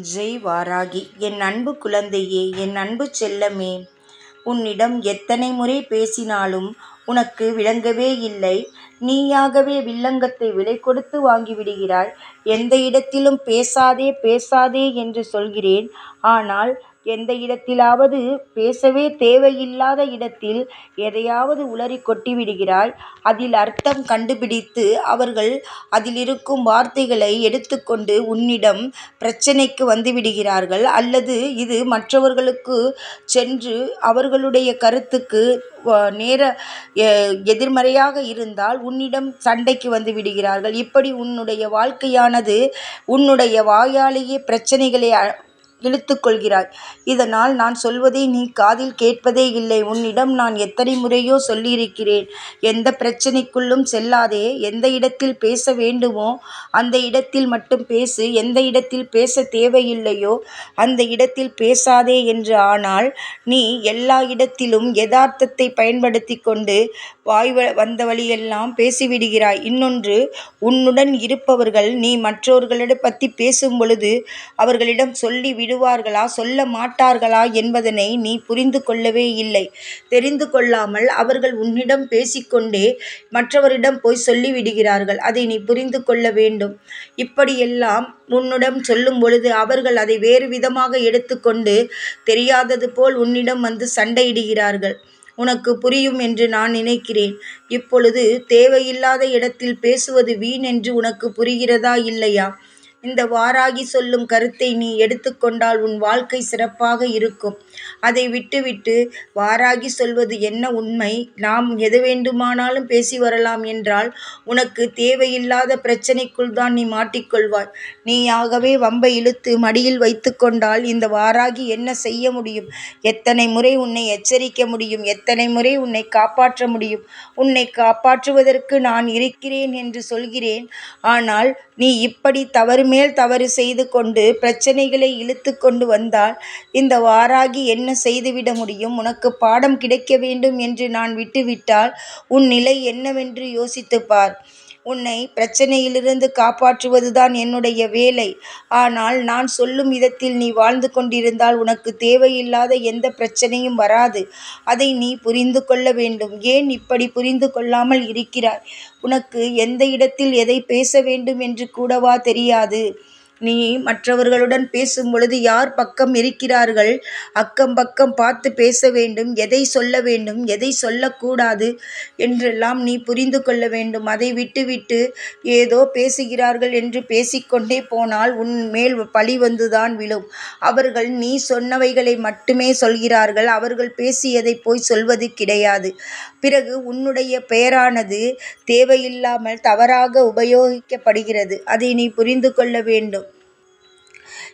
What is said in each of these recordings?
ஜெய் வாராகி என் அன்பு குழந்தையே என் அன்பு செல்லமே உன்னிடம் எத்தனை முறை பேசினாலும் உனக்கு விளங்கவே இல்லை. நீயாகவே வில்லங்கத்தை விலை கொடுத்து வாங்கிவிடுகிறாய். எந்த இடத்திலும் பேசாதே பேசாதே என்று சொல்கிறேன். ஆனால் எந்த இடத்திலாவது பேசவே தேவையில்லாத இடத்தில் எதையாவது உளறி கொட்டிவிடுகிறாய். அதில் அர்த்தம் கண்டுபிடித்து அவர்கள் அதில் இருக்கும் வார்த்தைகளை எடுத்துக்கொண்டு உன்னிடம் பிரச்சனைக்கு வந்துவிடுகிறார்கள். அல்லது இது மற்றவர்களுக்கு சென்று அவர்களுடைய கருத்துக்கு நேர எதிர்மறையாக இருந்தால் உன்னிடம் சண்டைக்கு வந்து விடுகிறார்கள். இப்படி உன்னுடைய வாழ்க்கையானது உன்னுடைய வாயாலேயே பிரச்சனைகளை இழுத்துக்கொள்கிறாய். இதனால் நான் சொல்வதை நீ காதில் கேட்பதே இல்லை. உன்னிடம் நான் எத்தனை முறையோ சொல்லியிருக்கிறேன். எந்த பிரச்சனைக்குள்ளும் செல்லாதே. எந்த இடத்தில் பேச வேண்டுமோ அந்த இடத்தில் மட்டும் பேசு. எந்த இடத்தில் பேச தேவையில்லையோ அந்த இடத்தில் பேசாதே என்று. ஆனால் நீ எல்லா இடத்திலும் யதார்த்தத்தை பயன்படுத்தி கொண்டு வாய் வந்த வழியெல்லாம் பேசிவிடுகிறாய். இன்னொன்று உன்னுடன் இருப்பவர்கள் நீ மற்றவர்களிடம் பற்றி பேசும் பொழுது அவர்களிடம் சொல்லி விடுவார்களா? சொல்ல மாட்டார்களா என்பதனை நீ புரிந்து கொள்ளவே இல்லை. தெரிந்து கொள்ளாமல் அவர்கள் உன்னிடம் பேசிக்கொண்டே மற்றவரிடம் போய் சொல்லிவிடுகிறார்கள். அதை நீ புரிந்து கொள்ள வேண்டும். இப்படியெல்லாம் உன்னிடம் சொல்லும் பொழுது அவர்கள் அதை வேறு விதமாக எடுத்துக்கொண்டு தெரியாதது போல் உன்னிடம் வந்து சண்டையிடுகிறார்கள். உனக்கு புரியும் என்று நான் நினைக்கிறேன். இப்பொழுது தேவையில்லாத இடத்தில் பேசுவது வீண் என்று உனக்கு புரிகிறதா இல்லையா? இந்த வாராகி சொல்லும் கருத்தை நீ எடுத்துக்கொண்டால் உன் வாழ்க்கை சிறப்பாக இருக்கும். அதை விட்டுவிட்டு வாராகி சொல்வது என்ன உண்மை? நாம் எது வேண்டுமானாலும் பேசி வரலாம் என்றால் உனக்கு தேவையில்லாத பிரச்சனைக்குள் தான் நீ மாட்டிக்கொள்வாய். நீயாகவே வம்பை இழுத்து மடியில் வைத்துக்கொண்டால் இந்த வாராகி என்ன செய்ய முடியும்? எத்தனை முறை உன்னை எச்சரிக்க முடியும்? எத்தனை முறை உன்னை காப்பாற்ற முடியும்? உன்னை காப்பாற்றுவதற்கு நான் இருக்கிறேன் என்று சொல்கிறேன். ஆனால் நீ இப்படி தவறு மேல் தவறு செய்து கொண்டு பிரச்சனைகளை இழுத்து கொண்டு வந்தால் இந்த வாராகி என்ன செய்துவிட முடியும்? உனக்கு பாடம் கிடைக்க வேண்டும் என்று நான் விட்டுவிட்டால் உன் நிலை என்னவென்று யோசித்துப் பார். உன்னை பிரச்சனையிலிருந்து காப்பாற்றுவதுதான் என்னுடைய வேலை. ஆனால் நான் சொல்லும் விதத்தில் நீ வாழ்ந்து கொண்டிருந்தால் உனக்கு தேவையில்லாத எந்த பிரச்சனையும் வராது. அதை நீ புரிந்து கொள்ள வேண்டும். ஏன் இப்படி புரிந்து கொள்ளாமல் இருக்கிறாய்? உனக்கு எந்த இடத்தில் எதை பேச வேண்டும் என்று கூடவா தெரியாது. நீ மற்றவர்களுடன் பேசும் பொழுது யார் பக்கம் இருக்கிறார்கள்? அக்கம் பக்கம் பார்த்து பேச வேண்டும். எதை சொல்ல வேண்டும்? எதை சொல்லக்கூடாது? என்றெல்லாம் நீ புரிந்து கொள்ள வேண்டும். அதை விட்டுவிட்டு ஏதோ பேசுகிறார்கள் என்று பேசிக்கொண்டே போனால் உன் மேல் பழி வந்துதான் விழும். அவர்கள் நீ சொன்னவைகளை மட்டுமே சொல்கிறார்கள். அவர்கள் பேசியதை போய் சொல்வது கிடையாது. பிறகு உன்னுடைய பெயரானது தேவையில்லாமல் தவறாக உபயோகிக்கப்படுகிறது. அதை நீ புரிந்து கொள்ள வேண்டும்.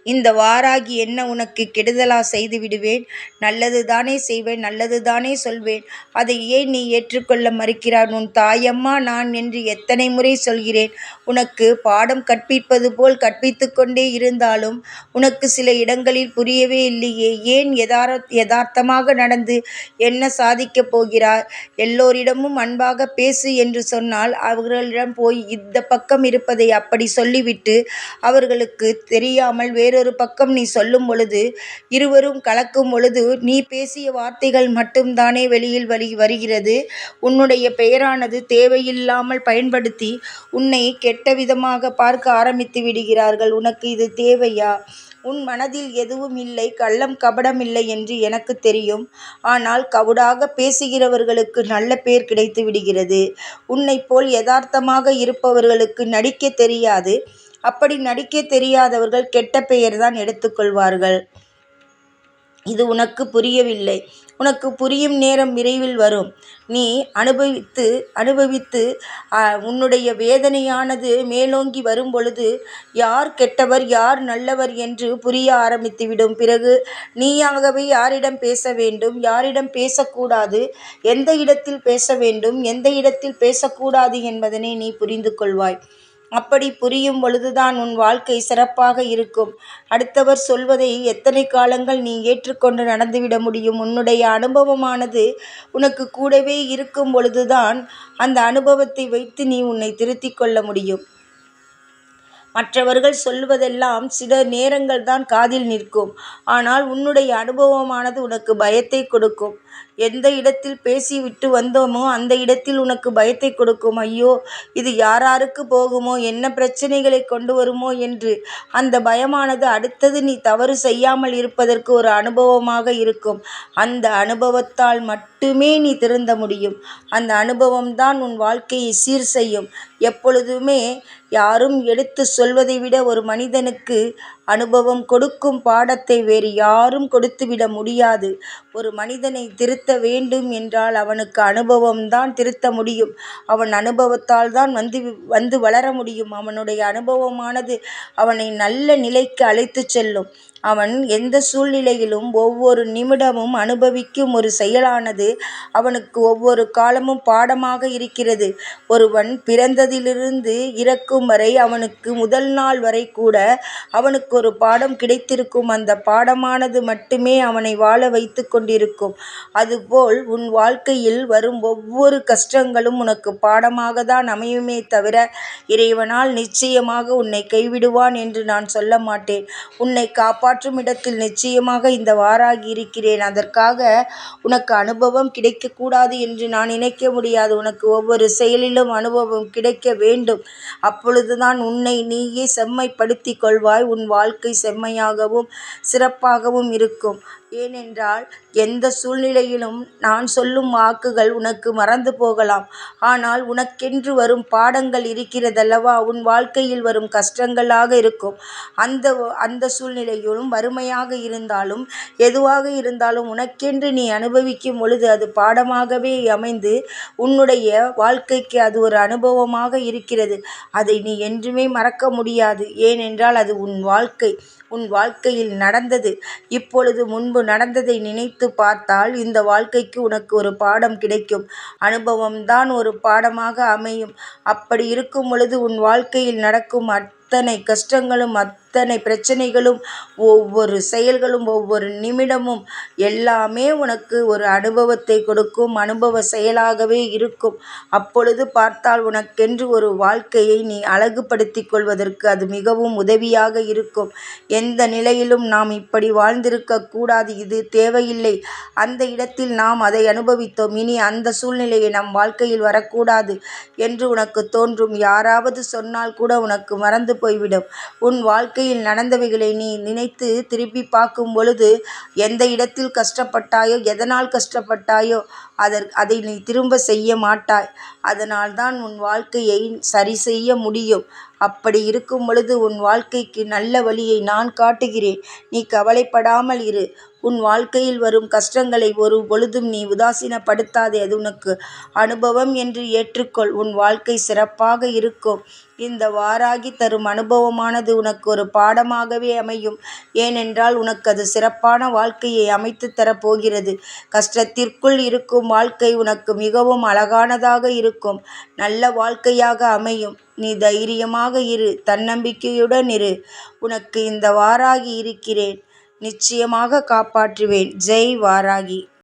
இந்த வாராகி என்ன உனக்கு கெடுதலா செய்து விடுவேன்? நல்லது தானே செய்வேன் நல்லது தானே சொல்வேன். அதை ஏன் நீ ஏற்றுக்கொள்ள மறுக்கிறார் உன் தாயம்மா நான் என்று எத்தனை முறை சொல்கிறேன். உனக்கு பாடம் கற்பிப்பது போல் கற்பித்து கொண்டே இருந்தாலும் உனக்கு சில இடங்களில் புரியவே இல்லையே. ஏன் யதார யதார்த்தமாக நடந்து என்ன சாதிக்கப் போகிறார் எல்லோரிடமும் அன்பாக பேசு என்று சொன்னால் அவர்களிடம் போய் இந்த பக்கம் இருப்பதை அப்படி சொல்லிவிட்டு அவர்களுக்கு தெரியாமல் வேறு வேறொரு பக்கம் நீ சொல்லும் பொழுது இருவரும் கலக்கும் பொழுது நீ பேசிய வார்த்தைகள் மட்டும்தானே வெளியில் வழி வருகிறது. உன்னுடைய பெயரானது தேவையில்லாமல் பயன்படுத்தி உன்னை கெட்ட விதமாக பார்க்க ஆரம்பித்து விடுகிறார்கள். உனக்கு இது தேவையா? உன் மனதில் எதுவும் இல்லை. கள்ளம் கபடம் இல்லை என்று எனக்கு தெரியும். ஆனால் கவுடாக பேசுகிறவர்களுக்கு நல்ல பேர் கிடைத்து விடுகிறது. உன்னை போல் யதார்த்தமாக இருப்பவர்களுக்கு நடிக்க தெரியாது. அப்படி நடிக்க தெரியாதவர்கள் கெட்ட பெயர் தான் எடுத்துக்கொள்வார்கள். இது உனக்கு புரியவில்லை. உனக்கு புரியும் நேரம் விரைவில் வரும். நீ அனுபவித்து அனுபவித்து உன்னுடைய வேதனையானது மேலோங்கி வரும் பொழுது யார் கெட்டவர் யார் நல்லவர் என்று புரிய ஆரம்பித்துவிடும். பிறகு நீயாகவே யாரிடம் பேச வேண்டும்? யாரிடம் பேசக்கூடாது? எந்த இடத்தில் பேச வேண்டும்? எந்த இடத்தில் பேசக்கூடாது என்பதனை நீ புரிந்து கொள்வாய் அப்படி புரியும் பொழுதுதான் உன் வாழ்க்கை சிறப்பாக இருக்கும் அடுத்தவர் சொல்வதை எத்தனை காலங்கள் நீ ஏற்றுக்கொண்டு நடந்துவிட முடியும் உன்னுடைய அனுபவமானது உனக்கு கூடவே இருக்கும் பொழுதுதான் அந்த அனுபவத்தை வைத்து நீ உன்னை திருத்திக் கொள்ள முடியும் மற்றவர்கள் சொல்வதெல்லாம் சில நேரங்கள் தான் காதில் நிற்கும். ஆனால் உன்னுடைய அனுபவமானது உனக்கு பயத்தை கொடுக்கும். எந்த இடத்தில் பேசிவிட்டு வந்தோமோ அந்த இடத்தில் உனக்கு பயத்தை கொடுக்கும். ஐயோ இது யாராருக்கு போகுமோ என்ன பிரச்சனைகளை கொண்டு வருமோ என்று. அந்த பயமானது அடுத்தது நீ தவறு செய்யாமல் இருப்பதற்கு ஒரு அனுபவமாக இருக்கும். அந்த அனுபவத்தால் மட்டுமே நீ திருந்த முடியும். அந்த அனுபவம்தான் உன் வாழ்க்கையை சீர் செய்யும். எப்பொழுதுமே யாரும் எடுத்து சொல்வதை விட ஒரு மனிதனுக்கு அனுபவம் கொடுக்கும் பாடத்தை வேறு யாரும் கொடுத்துவிட முடியாது. ஒரு மனிதனை திருத்த வேண்டும் என்றால் அவனுக்கு அனுபவம்தான் திருத்த முடியும். அவன் அனுபவத்தால் தான் வந்து வந்து வளர முடியும். அவனுடைய அனுபவமானது அவனை நல்ல நிலைக்கு அழைத்துச் செல்லும். அவன் எந்த சூழ்நிலையிலும் ஒவ்வொரு நிமிடமும் அனுபவிக்கும் ஒரு செயலானது அவனுக்கு ஒவ்வொரு காலமும் பாடமாக இருக்கிறது. ஒருவன் பிறந்ததிலிருந்து இறக்கும் வரை அவனுக்கு முதல் நாள் வரை கூட அவனுக்கு ஒரு பாடம் கிடைத்திருக்கும். அந்த பாடமானது மட்டுமே அவனை வாழ வைத்துக் கொண்டிருக்கும். அதுபோல் உன் வாழ்க்கையில் வரும் ஒவ்வொரு கஷ்டங்களும் உனக்கு பாடமாக தான் அமையுமே தவிர இறைவனால் நிச்சயமாக உன்னை கைவிடுவான் என்று நான் சொல்ல மாட்டேன். உன்னை காற்றும் இடத்தில் நிச்சயமாக இந்த வாராகி இருக்கிறேன். அதற்காக உனக்கு அனுபவம் கிடைக்கக்கூடாது என்று நான் நினைக்க முடியாது. உனக்கு ஒவ்வொரு செயலிலும் அனுபவம் கிடைக்க வேண்டும். அப்பொழுதுதான் உன்னை நீயே செம்மைப்படுத்தி கொள்வாய். உன் வாழ்க்கை செம்மையாகவும் சிறப்பாகவும் இருக்கும். ஏனென்றால் எந்த சூழ்நிலையிலும் நான் சொல்லும் வாக்குகள் உனக்கு மறந்து போகலாம். ஆனால் உனக்கென்று வரும் பாடங்கள் இருக்கிறதல்லவா உன் வாழ்க்கையில் வரும் கஷ்டங்களாக இருக்கும். அந்த அந்த சூழ்நிலையிலும் வறுமையாக இருந்தாலும் எதுவாக இருந்தாலும் உனக்கென்று நீ அனுபவிக்கும் பொழுது அது பாடமாகவே அமைந்து உன்னுடைய வாழ்க்கைக்கு அது ஒரு அனுபவமாக இருக்கிறது. அதை நீ என்றுமே மறக்க முடியாது. ஏனென்றால் அது உன் வாழ்க்கை. உன் வாழ்க்கையில் நடந்தது. இப்பொழுது முன்பு நடந்ததை நினைத்து பார்த்தால் இந்த வாழ்க்கைக்கு உனக்கு ஒரு பாடம் கிடைக்கும். அனுபவம்தான் ஒரு பாடமாக அமையும். அப்படி இருக்கும் பொழுது உன் வாழ்க்கையில் நடக்கும் அத்தனை கஷ்டங்களும் அத் அத்தனை பிரச்சனைகளும் ஒவ்வொரு செயல்களும் ஒவ்வொரு நிமிடமும் எல்லாமே உனக்கு ஒரு அனுபவத்தை கொடுக்கும். அனுபவ செயலாகவே இருக்கும். அப்பொழுது பார்த்தால் உனக்கென்று ஒரு வாழ்க்கையை நீ அழகுபடுத்தி கொள்வதற்கு அது மிகவும் உதவியாக இருக்கும். எந்த நிலையிலும் நாம் இப்படி வாழ்ந்திருக்க கூடாது. இது தேவையில்லை. அந்த இடத்தில் நாம் அதை அனுபவித்தோம். இனி அந்த சூழ்நிலையை நம் வாழ்க்கையில் வரக்கூடாது என்று உனக்கு தோன்றும். யாராவது சொன்னால் கூட உனக்கு மறந்து போய்விடும். உன் வாழ்க்கை வாழ்க்கையில் நடந்தவைகளை நீ நினைத்து திருப்பி பார்க்கும் பொழுது எந்த இடத்தில் கஷ்டப்பட்டாயோ எதனால் கஷ்டப்பட்டாயோ அதற் அதை நீ திரும்ப செய்ய மாட்டாய். அதனால்தான் உன் வாழ்க்கையை சரி செய்ய முடியும். அப்படி இருக்கும் பொழுது உன் வாழ்க்கைக்கு நல்ல வழியை நான் காட்டுகிறேன். நீ கவலைப்படாமல் இரு. உன் வாழ்க்கையில் வரும் கஷ்டங்களை ஒரு பொழுதும் நீ உதாசீனப்படுத்தாதே. அது உனக்கு அனுபவம் என்று ஏற்றுக்கொள். உன் வாழ்க்கை சிறப்பாக இருக்கும். இந்த வாராகி தரும் அனுபவமானது உனக்கு ஒரு பாடமாகவே அமையும். ஏனென்றால் உனக்கு அது சிறப்பான வாழ்க்கையை அமைத்து தரப் போகிறது. கஷ்டத்திற்குள் இருக்கும் வாழ்க்கை உனக்கு மிகவும் அழகானதாக இருக்கும். நல்ல வாழ்க்கையாக அமையும். நீ தைரியமாக இரு. தன்னம்பிக்கையுடன் இரு. உனக்கு இந்த வாராகி இருக்கிறேன். நிச்சயமாக காப்பாற்றுவேன். ஜெய் வாராகி.